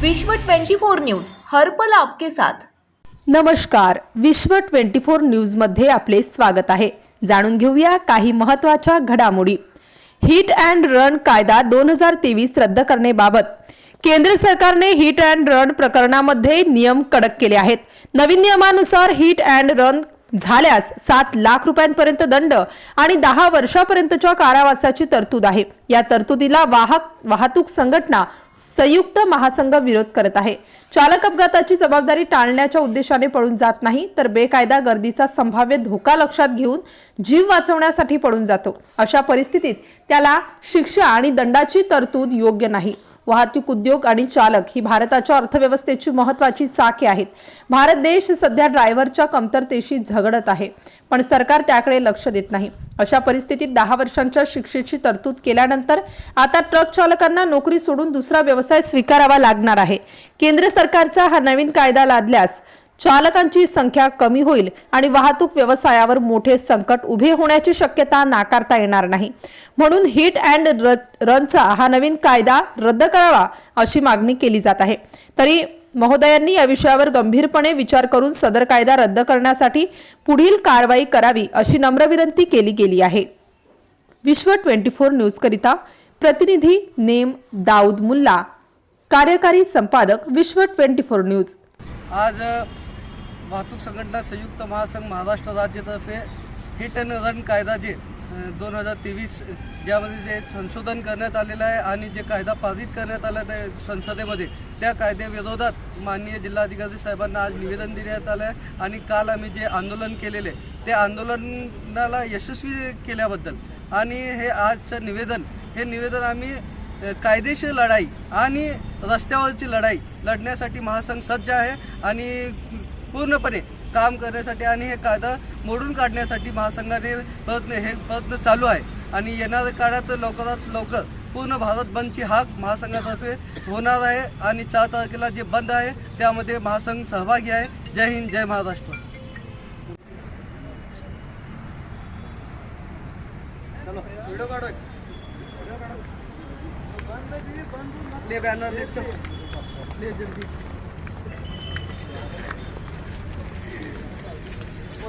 विश्व 24 न्यूज हरपल आपके साथ. नमस्कार. विश्व 24 न्यूजमध्ये आपले स्वागत आहे. जाणून घेऊया काही महत्त्वाच्या घडामोडी. हिट अँड रन कायदा दोन हजार तेवीस रद्द करण्याबाबत. केंद्र सरकारने हिट अँड रन प्रकरणामध्ये नियम कडक केले आहेत. नवीन नियमानुसार हिट अँड रन झाल्यास सात लाख रुपयांपर्यंत दंड आणि दहा वर्षापर्यंतच्या कारावासाची तरतूद आहे. या तरतुदीला वाहक वाहतूक संघटना संयुक्त महासंघ विरोध करत आहे. चालक अपघाताची जबाबदारी टाळण्याच्या उद्देशाने पळून जात नाही तर बेकायदा गर्दीचा संभाव्य धोका लक्षात घेऊन जीव वाचवण्यासाठी पळून जातो. अशा परिस्थितीत त्याला शिक्षा आणि दंडाची तरतूद योग्य नाही. वाहतूक उद्योग आणि चालक ही भारताच्या अर्थव्यवस्थेची महत्वाची चाके आहेत. भारत देश सध्या ड्रायव्हरच्या कमतरतेशी झगडत आहे पण सरकार त्याकडे लक्ष देत नाही. अशा परिस्थितीत दहा वर्षांच्या शिक्षेची तरतूद केल्यानंतर आता ट्रक चालकांना नोकरी सोडून दुसरा व्यवसाय स्वीकारावा लागणार आहे. केंद्र सरकारचा हा नवीन कायदा लादल्यास चालकांची संख्या कमी होईल आणि वाहतूक व्यवसायावर मोठे संकट उभे होण्याची शक्यता नाकारता येणार नाही. म्हणून हिट अँड रनचा हा नवीन कायदा रद्द करावा अशी मागणी केली जात आहे. तरी महोदयांनी या विषयावर गंभीरपणे विचार करून सदर कायदा रद्द करण्यासाठी पुढील कारवाई करावी अशी नम्र विनंती केली गेली आहे. विश्व ट्वेंटी फोर न्यूज करिता प्रतिनिधी नेम दाऊद मुल्ला कार्यकारी संपादक विश्व ट्वेंटी फोर न्यूज. आज वाहतूक संघटना संयुक्त महासंघ महाराष्ट्र राज्यतर्फे हिट अँड रन कायदा जे दोन हजार तेवीस ज्यामध्ये जे संशोधन करण्यात आलेलं आहे आणि जे कायदा पारित करण्यात आला आहे संसदेमध्ये त्या कायद्याविरोधात माननीय जिल्हाधिकारी साहेबांना आज निवेदन देण्यात आलं आहे आणि काल आम्ही जे आंदोलन केलेले त्या आंदोलनाला यशस्वी केल्याबद्दल आणि हे आजचं निवेदन हे निवेदन आम्ही कायदेशीर लढाई आणि रस्त्यावरची लढाई लढण्यासाठी महासंघ सज्ज आहे आणि पूर्णपणे काम करण्यासाठी आणि हे कायदा मोडून काढण्यासाठी महासंघाने प्रयत्न हे प्रयत्न चालू आहे. आणि येणाऱ्या काळात लवकरात लवकर पूर्ण भारत बंदची हाक महासंघातर्फे होणार आहे आणि चार तारखेला जे बंद आहे त्यामध्ये महासंघ सहभागी आहे. जय हिंद जय महाराष्ट्र. ले बॅनर ले चल. ले जल्दी.